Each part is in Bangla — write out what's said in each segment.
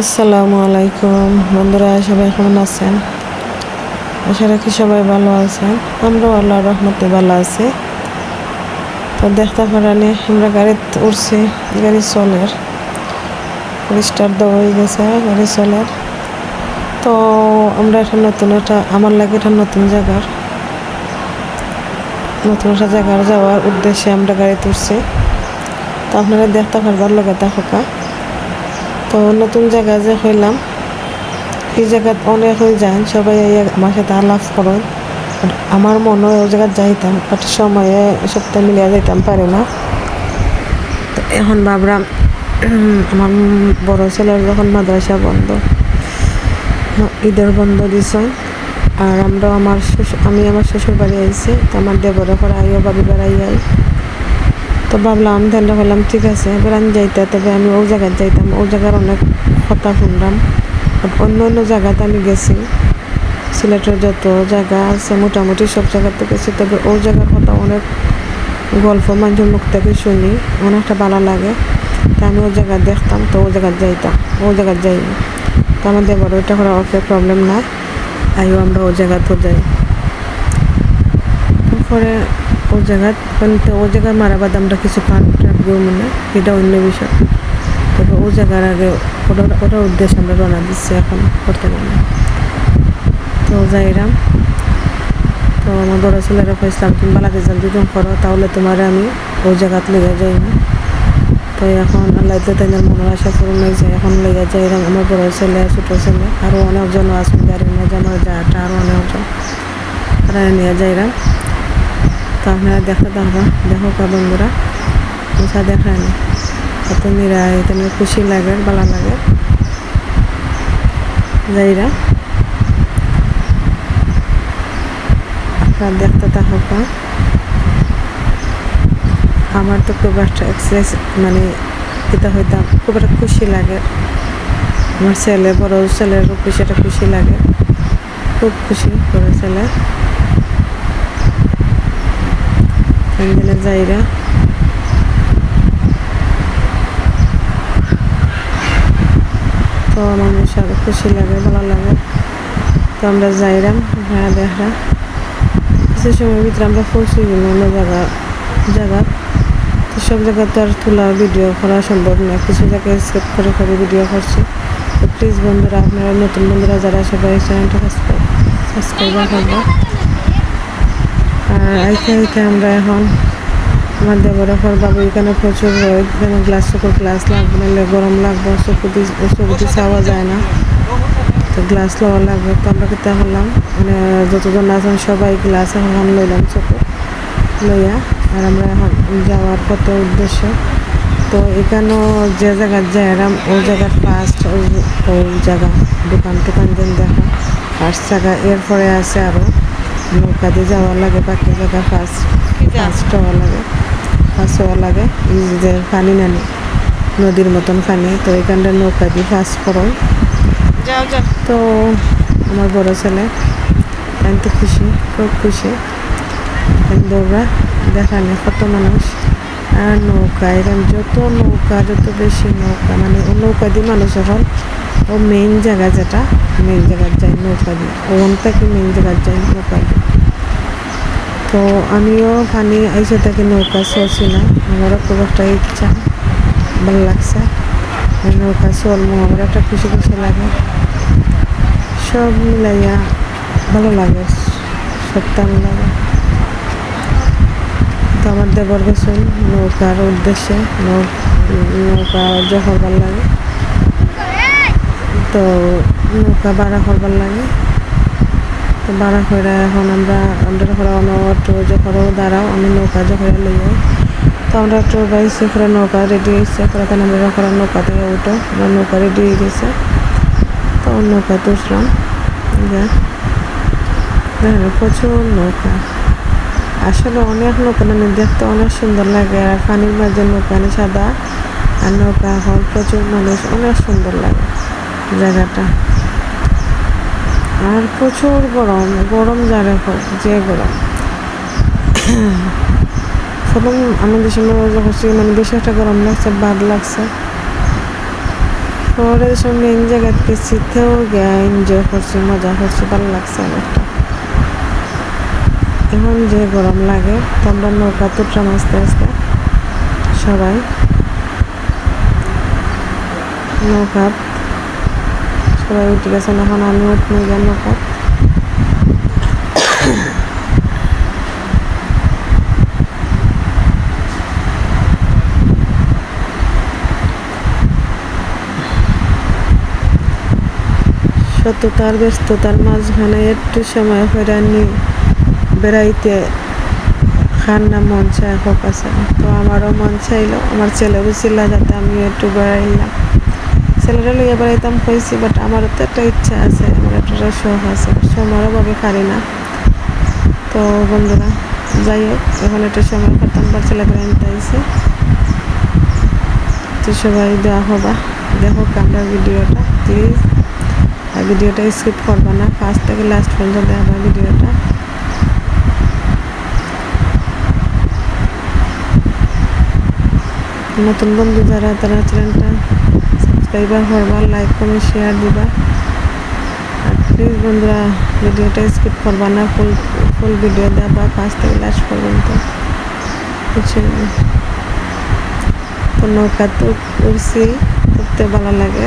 আসসালামু আলাইকুম। বন্ধুরা, সবাই কেমন আছেন? আশা রাখি সবাই ভালো আছেন। আমরাও আল্লাহর রহমতে ভালো আছি। তো দেখতে পারানি আমরা গাড়িতে উঠছি, গাড়ি চলের। স্টার্ট দেওয়া হয়ে গেছে গাড়ি চলের। তো আমরা একটা নতুন একটা আমার লাগে একটা নতুন জায়গার। নতুন একটা জায়গার যাওয়ার উদ্দেশ্যে আমরা গাড়িতে উঠছি তো আপনারা দেখতে পারবার লগে থাকা তো নতুন জায়গা যে হইলাম এই জায়গাত অনেক হয়ে যায় সবাই আমার সাথে আলাপ করেন। আমার মনে ওই জায়গায় যাইতাম বাট সময়ে সপ্তাহে মিলিয়ে যাইতাম পারে না। তো এখন উম, আমার বড় ছেলের যখন মাদ্রাসা বন্ধ ঈদের বন্ধ দিছে আর আমরা আমার আমি আমার শ্বশুর বাড়ি আইছি তো আমার দেবরে করে আইও বাবি বেড়াই আই তো ভাবলাম, তাহলে বললাম ঠিক আছে। এবার আমি যাইতে, তবে আমি ও জায়গায় যাইতাম ও জায়গার অনেক কথা শুনলাম। অন্য অন্য জায়গাতে আমি গেছি। সিলেটের যত জায়গা আছে, মোটামুটি সব জায়গাতে গেছি, তবে ও জায়গার কথা অনেক গল্প মানুষের মুখ থেকে শুনি, অনেকটা ভালো লাগে। তা আমি ও জায়গা দেখতাম, তো ও জায়গায় যাইতাম ও জায়গায় যাইনি। তো আমাদের বড় ওইটা করা ওকে প্রবলেম নাই। আইও আমরা ও জায়গাতে যাই। তারপরে ও জায়গা কিন্তু ও জায়গায় মারাবাদ আমরা কিছু পান রাখব মানে এটা অন্য বিষয়। তবে ও জায়গার আগে ওটা, ওটার উদ্দেশ্যে আমরা রওনা দিচ্ছি এখন বর্তমানে। তো যাইরাম তো আমার বড় ছেলেরা কইসলাম তুমি বালাতে যান যদি করো, তাহলে তোমার আমি ওই জায়গাত লেগে যাই না তো এখন আল্লাহ তো তাদের মনের আশা পূরণ হয়েছে, এখন লেগে যাইরাম আমার বড় ছেলে, ছোটো ছেলে আরও অনেকজন আছে গাড়ি নিয়ে যে আমার যাটা আরও অনেকজন, তারা নিয়ে যাইরাম আপনারা দেখো কা বন্ধুরা। দেখায় না কত নিরায় তেমনি খুশি লাগে ভালো লাগে। যাইরা আপনারা দেখতে থাকা আমার তো খুব একটা এক্সারসাইজ মানে এটা হইতাম খুব একটা খুশি লাগে। আমার ছেলে, বড় ছেলেরও খুশি, একটা খুশি লাগে। খুব খুশি বড় ছেলে। একদিনে যাইরা তো আমার মশার খুশি লাগে ভালো লাগে তো আমরা যাইরাম হ্যাঁ দেখা কিছু সময়ের ভিতরে আমরা পৌঁছে বিভিন্ন জায়গা জায়গা তো সব জায়গা তো আর তোলা ভিডিও করা সম্ভব না কিছু জায়গায় সেভ করে করে ভিডিও করছি তো প্লিজ বন্ধুরা আপনারা নতুন বন্ধুরা যারা সবাই চ্যানেলটা সাবস্ক্রাইব করব আইতে আমরা এখন আমার দেবর এখন বাবু এখানে প্রচুর রোদ, এখানে গ্লাস চোখের গ্লাস লাগবে, নাহলে গরম লাগবে চোখে দিয়ে চাওয়া যায় না। তো গ্লাস লওয়া লাগবে, তো আমরা কেটে হলাম মানে যতজন আছেন সবাই গ্লাস এখন লইলাম চোখে লইয়া। আর আমরা এখন যাওয়ার পথে উদ্দেশ্য। তো এখানেও যে জায়গার যাইরাম ওই জায়গার ফার্স্ট ওই জায়গা দোকান টোকান যেন দেখা। ফার্স্ট জায়গা, এরপরে আছে আরও নৌকা দিয়ে যাওয়া লাগে বাকি জায়গা ফার্স্ট ফার্স্ট হওয়া লাগে ফার্স্ট হওয়া লাগে। যে পানি নানি নদীর মতন পানি তো এখানটা নৌকা দিয়ে ফার্স্ট করো তো আমার বড় ছেলে আমি তো খুশি খুব খুশি। দৌড়া দেখানে কত মানুষ। আর নৌকা এরকম যত নৌকা যত বেশি নৌকা মানে নৌকা দিয়ে মানুষ এখন ও মেইন জায়গা যেটা মেইন জায়গার যাই নৌকা দিয়ে। ওন থেকে মেইন জায়গার যায় নৌকা দিয়ে। তো আমিও পানি আইসে থেকে নৌকা চলছি না আমারও খুব একটা ইচ্ছা, ভালো লাগছে। নৌকা চলবো, আমার একটা খুশি খুশি লাগে। সব মিলাইয়া ভালো লাগে, সপ্তাহ লাগে তো আমার দেবর গেছেন নৌকার উদ্দেশ্যে নৌকা যা ভালো লাগে। তো নৌকা ভাড়া করবার লাগে। তো ভাড়া করে এখন আমরা আমরা যখন অটো যখন দাঁড়াও, আমি নৌকা যখন লই তো আমরা একটু বাইসে করে নৌকা রেডি হয়েছে তাহলে আমরা যখন নৌকা থেকে উঠো। আমরা নৌকা রেডি হয়ে গেছে। তো নৌকাতে উঠলাম যা। প্রচুর নৌকা। আসলে অনেক নৌকা মানে দেখতে অনেক সুন্দর লাগে। আর পানির মাঝে নৌকানে সাদা। আর নৌকা হল প্রচুর মানুষ, অনেক সুন্দর লাগে। জায়গাটা। আর প্রচুর গরম গরম যারে যে গরম। প্রথম আমি ডিসেম্বর করছি মানে বেশি একটা গরম লাগছে, বাদ লাগছে। পরে সব মেন জায়গায় গেছি তেও গিয়া এনজয় করছি, মজা করছি, ভালো লাগছে অনেকটা এখন যে গরম লাগে, তো আমরা নৌকা তুটলাম আস্তে আস্তে সবাই নৌকা সবাই উঠে গেছে এখন আমি উঠবো গিয়া নৌকা সততার ব্যস্ততার মাঝখানে একটু সময় হয়রানি বেড়াইতে খান্না মন চায় হোক আছে। তো আমারও মন চাইলো, আমার ছেলেরও ছিল যাতে আমি একটু বেড়াইলাম। ছেলেরা লইয়া বেড়াইতাম কইছি বাট আমারও তো একটা ইচ্ছা আছে, আমার একটা শখ আছে সময়ের অভাবে পারি না। তো বন্ধুরা, যাই হোক, এখন একটা সময় করতাম বা ছেলে বেড়াইতে আইসি তো সবাই দেওয়া হবা, দেখো আমরা ভিডিওটা প্লিজ আর ভিডিওটা স্কিপ করবা না ফার্স্ট থেকে লাস্ট পর্যন্ত দেখবা ভিডিওটা। নতুন বন্ধু যারা, তারা চ্যানেলটা সাবস্ক্রাইবার করবা লাইক কমেন্ট শেয়ার দিবা। আর প্লিজ বন্ধুরা, ভিডিওটা স্কিপ করবা না ফুল ফুল ভিডিও দেবা ফার্স্ট থেকে লাস্ট পর্যন্ত। বুঝছেন তো নৌকা তো উঠছি উঠতে ভালো লাগে।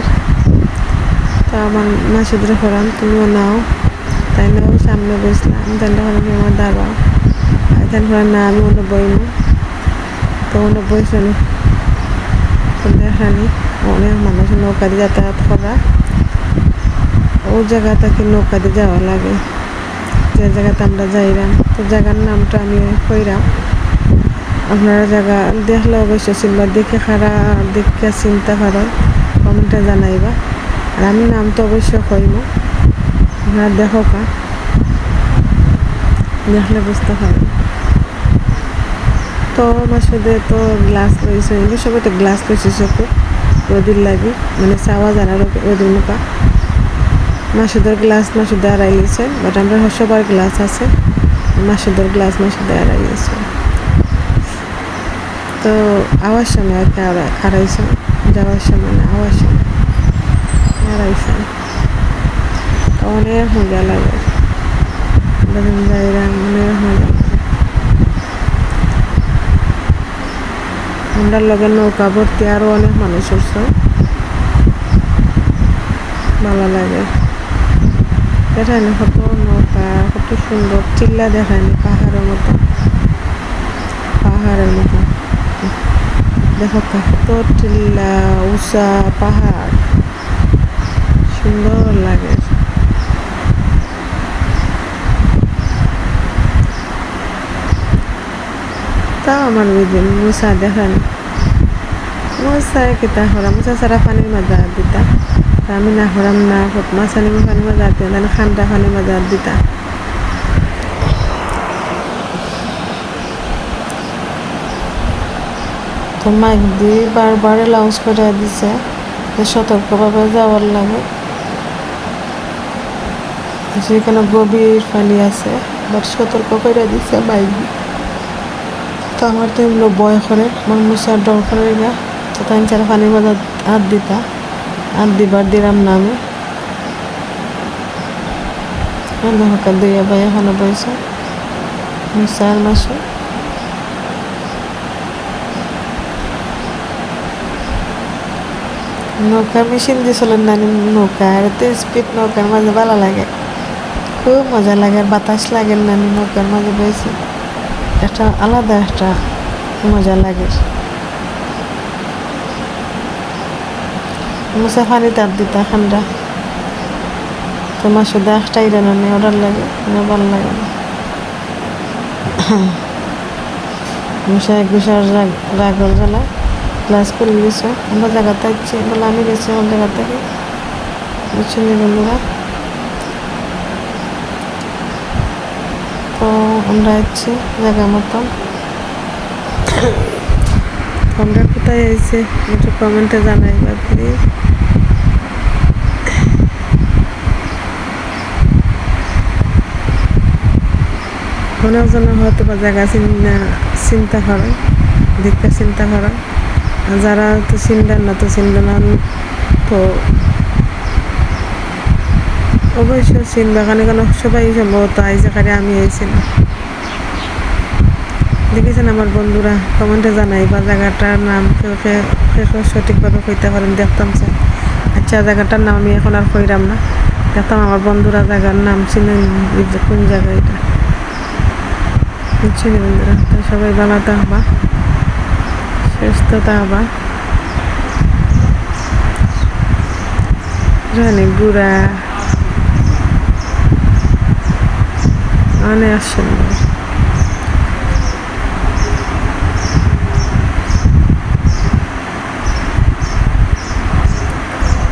তো আমার মাসুদরে ফরান তুমিও নাও। তাই নাও সামনে বসলাম তাই না আমি আমার দাবা আর তাই ফরান না, আমি অন্য বইমু। তো বইছেন তো দেখানি অনেক মানুষ নৌকা দিয়ে যাতায়াত করা। ও জায়গা থেকে নৌকা দিয়ে যাওয়া লাগে? যে জায়গাতে আমরা যাইলাম তো জায়গার নামটা আমি কইরাম। আপনারা জায়গা দেখলে অবশ্যই চিনবা দেখে খারা দেখে চিন্তা করো, কমেন্টে জানাইবা। আর আমি নাম তো অবশ্যই কইব আপনারা দেখো কা। দেখলে বুঝতে পারবেন তো মাসুদে তো গ্লাস লইছে সবাই তো গ্লাস লইছে চকু রোদির লাগি মানে চাওয়া জানা রোদির মুখা। মাসুদের গ্লাস মাসুদে আড়াই লিছে বাট আমরা সবার গ্লাস আছে। মাসুদের গ্লাস মাসুদে আড়াই লিছে। তো আওয়াজ সময় আর কি আড়াইশো যাওয়ার সময় না, আওয়াজ সময় আড়াইশো অনেক মজা লাগে যখন যাইলাম অনেক আমরা লগে নৌকা ভর্তি আরও অনেক মানুষ উঠছে ভালো লাগে। দেখায়নি কত নৌকা কত সুন্দর চিল্লা দেখায়নি পাহাড়ের মতো? পাহাড়ের মতো। দেখো কত টিল্লা উষা পাহাড় সুন্দর লাগে। তাও আমার বুঝি মুসা দেখানি। মুসা কিতা হরা মুসা সারা পানির মাঝে দিতা। আমি না হরাম না মাছানি পানির মাঝে হাত দিতা খান্ডা পানির মাঝে দিতা। তো মাইক দিয়ে বারবার অ্যালাউন্স করে দিছে সতর্কভাবে যাওয়ার লাগে। সেখানে গভীর পানি আছে বাট সতর্ক করে দিছে মাইক তো আমার তো এগুলো বয় করে। আমার মুসার ডর করে গা তো তাই চার পানির মধ্যে হাত দিতা। হাত দিবার দিলাম না আমি। হকার দুইয়া ভাই এখানে বইছে মুসার মাসে। নৌকা মেশিন দিয়েছিলেন নানি নৌকা, আর তো স্পিড নৌকার মাঝে ভালো লাগে। খুব মজা লাগে আর বাতাস লাগে নানি নৌকার মাঝে বইছে একটা আলাদা একটা মজা লাগে। মুসা ফানি তার দিতা খান্ডা তোমার শুধু একটাই রান্না ওটার লাগে না ভালো লাগে না। এক বিষয় রাগ রাগল জ্বালা ক্লাস করে গেছে, আমরা জায়গাতে আসছি বলে আমি গেছি আমার জায়গা থেকে। বন্ধুরা তো আমরা যাচ্ছি জায়গা মতন। আমরা কোথায় আইছে একটু কমেন্টে জানাইবা প্লিজ অনেকজন হয়তো বা জায়গা চিন্তা চিন্তা করে, দেখতে চিন্তা করে। যারা তো চিনবেন না, তো না। তো অবশ্য সিন বাগানে কেন সবাই সম্ভবত আইসে কারে আমি আইছিলাম দেখেছেন আমার বন্ধুরা? কমেন্টে জানাই, বা জায়গাটার নাম কেউ সঠিকভাবে কইতে পারেন, দেখতাম স্যার। আচ্ছা জায়গাটার নাম আমি এখন আর কইরাম না। দেখতাম আমার বন্ধুরা জায়গার নাম চিনেন কোন জায়গা এটা? বুঝছেন বন্ধুরা, তো সবাই ভালো থাকবা। সুস্থ থাকবা। অনেক গুড়া অনেক সুন্দর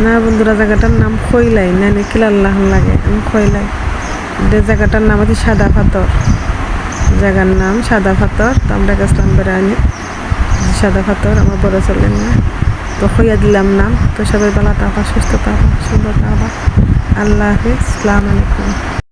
না। বন্ধুরা, জায়গাটার নাম খইলাই না নি কিলাল্লাহ লাগে আমি খইলাই জায়গাটার নাম হচ্ছে সাদা পাথর জায়গার নাম সাদা পাথর তো আমরা গেছিলাম বেড়ানি সাদা পাথর আমার বড় চলেন না। তো খইয়া দিলাম নাম, তো সবাই ভালো থাকা, সুস্থ থাকা, সুন্দর থাকা। আল্লাহ হাফিজ, সালাম আলাইকুম।